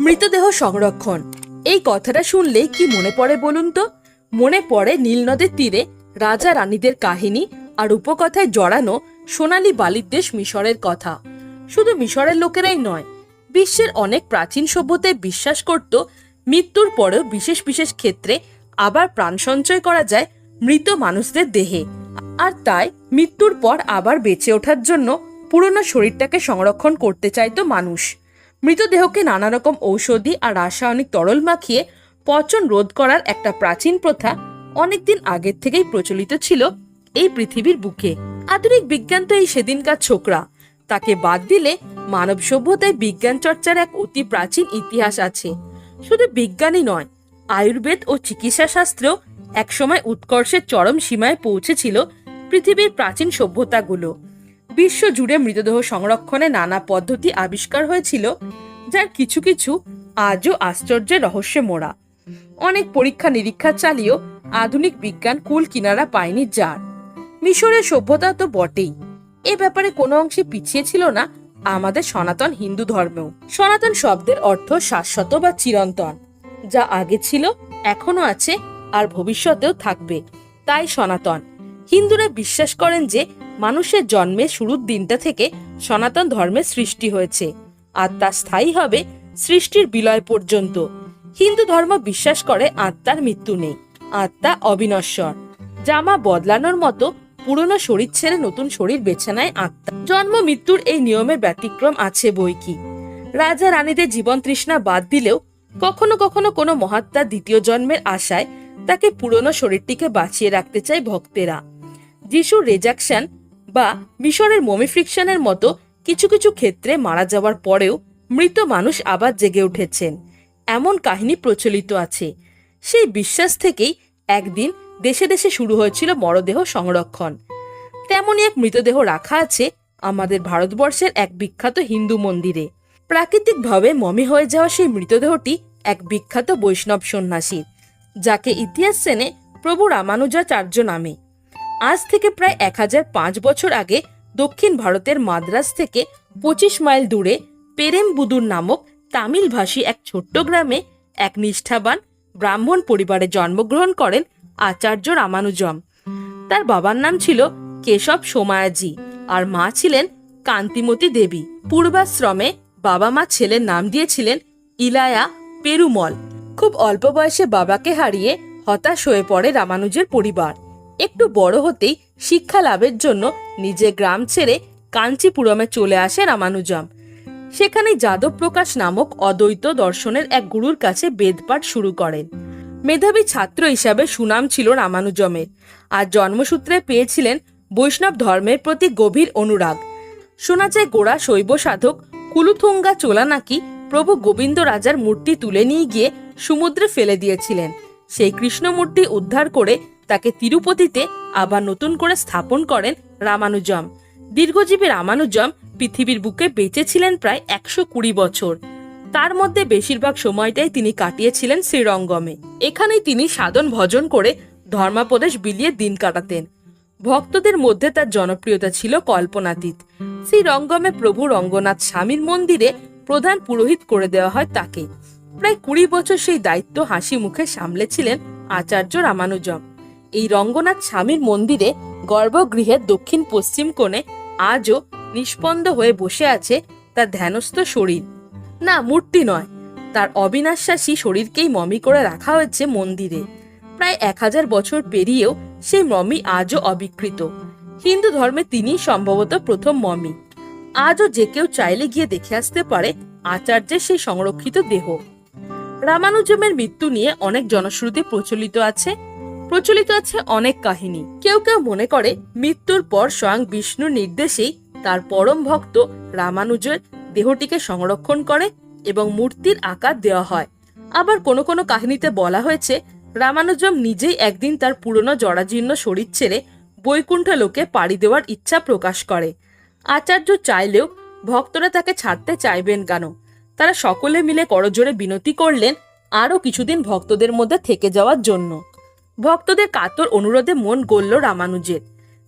মৃতদেহ সংরক্ষণ। এই কথাটা শুনলে কি মনে পড়ে বলুন তো? মনে পড়ে নীল নদের তীরে রাজা রানীদের কাহিনী আর উপকথায় জড়ানো সোনালি বালির দেশ মিশরের কথা। শুধু মিশরের লোকেরাই নয়, বিশ্বের অনেক প্রাচীন সভ্যতায় বিশ্বাস করত মৃত্যুর পরেও বিশেষ বিশেষ ক্ষেত্রে আবার প্রাণ সঞ্চয় করা যায় মৃত মানুষদের দেহে। আর তাই মৃত্যুর পর আবার বেঁচে ওঠার জন্য পুরনো শরীরটাকে সংরক্ষণ করতে চাইতো মানুষ। মৃতদেহকে নানা রকম ঔষধি আর রাসায়নিক তরল মাখিয়ে পচন রোধ করার একটা প্রাচীন প্রথা অনেকদিন আগের থেকেই প্রচলিত ছিল এই পৃথিবীর বুকে। আধুনিক বিজ্ঞান তো এই সেদিনকার ছোকরা। তাকে বাদ দিলে মানব সভ্যতায় বিজ্ঞান চর্চার এক অতি প্রাচীন ইতিহাস আছে। শুধু বিজ্ঞানই নয়, আয়ুর্বেদ ও চিকিৎসা শাস্ত্রেও একসময় উৎকর্ষের চরম সীমায় পৌঁছেছিল পৃথিবীর প্রাচীন সভ্যতাগুলো। বিশ্ব জুড়ে মৃতদেহ সংরক্ষণে নানা পদ্ধতি আবিষ্কার হয়েছিল, যার কিছু কিছু আজও আশ্চর্যের রহস্যে মোড়া। অনেক পরীক্ষা নিরীক্ষা চালিয়েও আধুনিক বিজ্ঞান কুল কিনারা পায়নি যার। মিশরের সভ্যতা তো বটেই। এ ব্যাপারে কোনো অংশে পিছিয়ে ছিল না আমাদের সনাতন হিন্দু ধর্মেও। সনাতন শব্দের অর্থ শাশ্বত বা চিরন্তন, যা আগে ছিল এখনও আছে আর ভবিষ্যতেও থাকবে। তাই সনাতন। হিন্দুরা বিশ্বাস করেন যে মানুষের জন্মের শুরুর দিনটা থেকে সনাতন ধর্মের সৃষ্টি হয়েছে তা স্থায়ী হবে সৃষ্টির বিলয় পর্যন্ত। হিন্দু ধর্ম বিশ্বাস করে আত্মার মৃত্যু নেই, আত্মা অবিনশ্বর। জামা বদলানোর মতো পুরনো শরীর ছেড়ে নতুন শরীর বেছে নেয় আত্মা। জন্ম মৃত্যুর এই নিয়মের ব্যতিক্রম আছে বই কি? রাজা রানীদের জীবন তৃষ্ণা বাদ দিলেও কখনো কখনো কোনো মহাত্মা দ্বিতীয় জন্মের আশায় তাকে পুরনো শরীরটিকে বাঁচিয়ে রাখতে চায় ভক্তেরা। যিশুর রেজাকশন বা মিশরের মমিফ্রিকশনের মতো কিছু কিছু ক্ষেত্রে মারা যাওয়ার পরেও মৃত মানুষ আবার জেগে উঠেছেন। এমন কাহিনী প্রচলিত আছে। সেই বিশ্বাস থেকেই একদিন দেশে দেশে শুরু হয়েছিল মরদেহ সংরক্ষণ। তেমনই এক মৃতদেহ রাখা আছে আমাদের ভারতবর্ষের এক বিখ্যাত হিন্দু মন্দিরে। প্রাকৃতিকভাবে মমি হয়ে যাওয়া সেই মৃতদেহটি এক বিখ্যাত বৈষ্ণব সন্ন্যাসীর, যাকে ইতিহাস চেনে প্রভু রামানুজাচার্য নামে। আজ থেকে প্রায় এক হাজার পাঁচ বছর আগে দক্ষিণ ভারতের মাদ্রাজ থেকে পঁচিশ মাইল দূরে পেরেমবুদুর নামক তামিলভাষী এক ছোট্ট গ্রামে এক নিষ্ঠাবান ব্রাহ্মণ পরিবারে জন্মগ্রহণ করেন আচার্য রামানুজম। তার বাবার নাম ছিল কেশব সোমায়াজি আর মা ছিলেন কান্তিমতী দেবী। পূর্বাশ্রমে বাবা মা ছেলের নাম দিয়েছিলেন ইলায়া পেরুমল। খুব অল্প বয়সে বাবাকে হারিয়ে হতাশ হয়ে পড়ে রামানুজের পরিবার। একটু বড় হতেই শিক্ষা লাভের জন্য নিজে গ্রাম ছেড়ে কাঞ্চিপুরমে চলে আসে রামানুজম। সেখানে যাদব প্রকাশ নামক অদ্বৈত দর্শনের এক গুরুর কাছে বেদপাঠ শুরু করেন। মেধাবী ছাত্র হিসাবে সুনাম ছিল রামানুজমের, আর জন্মসূত্রে পেয়েছিলেন বৈষ্ণব ধর্মের প্রতি গভীর অনুরাগ। শোনা যায় গোড়া শৈব সাধক কুলুথুঙ্গা চোলা নাকি প্রভু গোবিন্দ রাজার মূর্তি তুলে নিয়ে গিয়ে সমুদ্রে ফেলে দিয়েছিলেন। সেই কৃষ্ণমূর্তি উদ্ধার করে তাকে তিরুপতিতে আবার নতুন করে স্থাপন করেন রামানুজম। দীর্ঘজীবী রামানুজম পৃথিবীর বুকে বেঁচে ছিলেন প্রায় একশো কুড়ি বছর। তার মধ্যে বেশিরভাগ সময়টাই তিনি কাটিয়েছিলেন শ্রীরঙ্গমে। এখানেই তিনি সাধন ভজন করে ধর্মাপদেশ বিলিয়ে দিন কাটাতেন। ভক্তদের মধ্যে তার জনপ্রিয়তা ছিল কল্পনাতীত। শ্রীরঙ্গমে প্রভু রঙ্গনাথ স্বামীর মন্দিরে প্রধান পুরোহিত করে দেওয়া হয় তাকে। প্রায় কুড়ি বছর সেই দায়িত্ব হাসি মুখে সামলেছিলেন আচার্য রামানুজম। এই রঙ্গনাথ স্বামীর মন্দিরে গর্ভগৃহের দক্ষিণ পশ্চিম কোণে আজও নিষ্পন্দ হয়ে বসে আছে তার ধ্যানস্থ শরীর। না, মূর্তি নয়। তার অবিনাশ্বাসী শরীরকেই মমি করে রাখা হয়েছে মন্দিরে। প্রায় এক হাজার বছর পেরিয়েও সেই মমি আজও অবিকৃত। হিন্দু ধর্মে তিনি সম্ভবত প্রথম মমি। আজও যে কেউ চাইলে গিয়ে দেখে আসতে পারে আচার্যের সেই সংরক্ষিত দেহ। রামানুজমের মৃত্যু নিয়ে অনেক জনশ্রুতি প্রচলিত আছে। প্রচলিত আছে অনেক কাহিনী। কেউ কেউ মনে করে মৃত্যুর পর স্বয়ং বিষ্ণুর নির্দেশেই তার পরম ভক্ত রামানুজের দেহটিকে সংরক্ষণ করে এবং মূর্তির আকার দেওয়া হয়। আবার কোনো কোনো কাহিনীতে বলা হয়েছে, রামানুজম নিজেই একদিন তার পুরনো জরাজীর্ণ শরীর ছেড়ে বৈকুণ্ঠ লোকে পাড়ি দেওয়ার ইচ্ছা প্রকাশ করে। আচার্য চাইলেও ভক্তরা তাকে ছাড়তে চাইবেন কেন? তারা সকলে মিলে করজোরে বিনতি করলেন আরও কিছুদিন ভক্তদের মধ্যে থেকে যাওয়ার জন্য। ভক্তদের কাতর অনুরোধে মন গড়ল রামানুজের।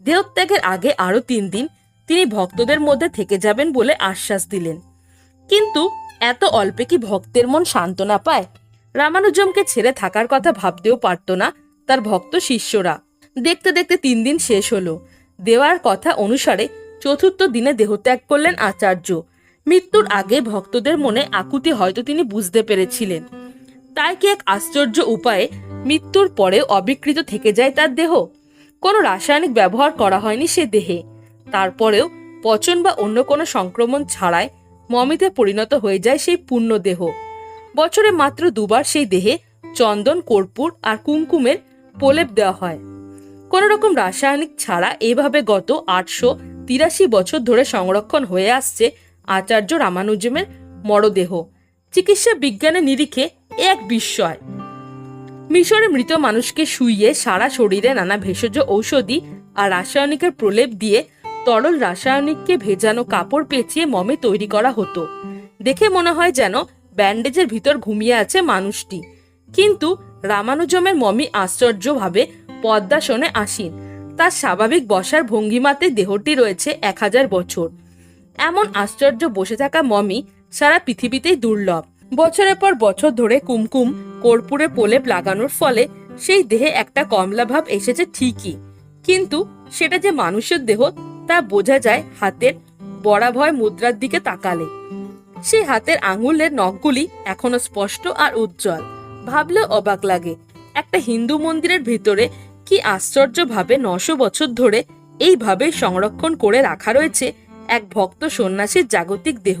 দেহত্যাগের আগে আরও তিন দিন তিনি ভক্তদের মধ্যে থেকে যাবেন বলে আশ্বাস দিলেন। কিন্তু এত অল্পে কি ভক্তের মন সান্ত্বনা পায়? রামানুজমকে ছেড়ে থাকার কথা ভাবতেও পারত না তার ভক্ত শিষ্যরা। দেখতে দেখতে তিন দিন শেষ হলো। দেওয়ার কথা অনুসারে চতুর্থ দিনে দেহত্যাগ করলেন আচার্য। মৃত্যুর আগে ভক্তদের মনে আকুতি হয়তো তিনি বুঝতে পেরেছিলেন। তাই কি এক আশ্চর্য উপায়ে মৃত্যুর পরেও অবিকৃত থেকে যায় তার দেহ। কোনো রাসায়নিক ব্যবহার করা হয়নি সে দেহে। তারপরেও পচন বা অন্য কোনো সংক্রমণ ছাড়াই মমিতে পরিণত হয়ে যায় সেই পূর্ণ দেহ। বছরে মাত্র দুবার সেই দেহে চন্দন, কর্পূর আর কুমকুমের প্রলেপ দেওয়া হয়। কোনো রকম রাসায়নিক ছাড়া এভাবে গত আটশো তিরাশি বছর ধরে সংরক্ষণ হয়ে আসছে আচার্য রামানুজমের মরদেহ। চিকিৎসা বিজ্ঞানের নিরিখে এক বিস্ময়। মিশরে মৃত মানুষকে শুইয়ে সারা শরীরে নানা ভেষজ ঔষধি আর রাসায়নিকের প্রলেপ দিয়ে তরল রাসায়নিককে ভেজানো কাপড় পেঁচিয়ে মমে তৈরি করা হতো। দেখে মনে হয় যেন ব্যান্ডেজের ভিতর ঘুমিয়ে আছে মানুষটি। কিন্তু রামানুজমের মমি আশ্চর্যভাবে পদ্মাসনে আসীন। তার স্বাভাবিক বসার ভঙ্গিমাতে দেহটি রয়েছে এক হাজার বছর। এমন আশ্চর্য বসে থাকা মমি সারা পৃথিবীতেই দুর্লভ। বছরের পর বছর ধরে কুমকুম, কর্পূরে প্রলেপ লাগানোর ফলে সেই দেহে একটা কমলা ভাব এসেছে ঠিকই। কিন্তু সেটা যে মানুষের দেহ, তা বোঝা যায় হাতের বরাভয় মুদ্রার দিকে তাকালে। সেই হাতের আঙুলের নখগুলি এখনও স্পষ্ট আর উজ্জ্বল। ভাবলেও অবাক লাগে, একটা হিন্দু মন্দিরের ভিতরে কি আশ্চর্যভাবে নশো বছর ধরে এইভাবে সংরক্ষণ করে রাখা রয়েছে এক ভক্ত সন্ন্যাসীর জাগতিক দেহ।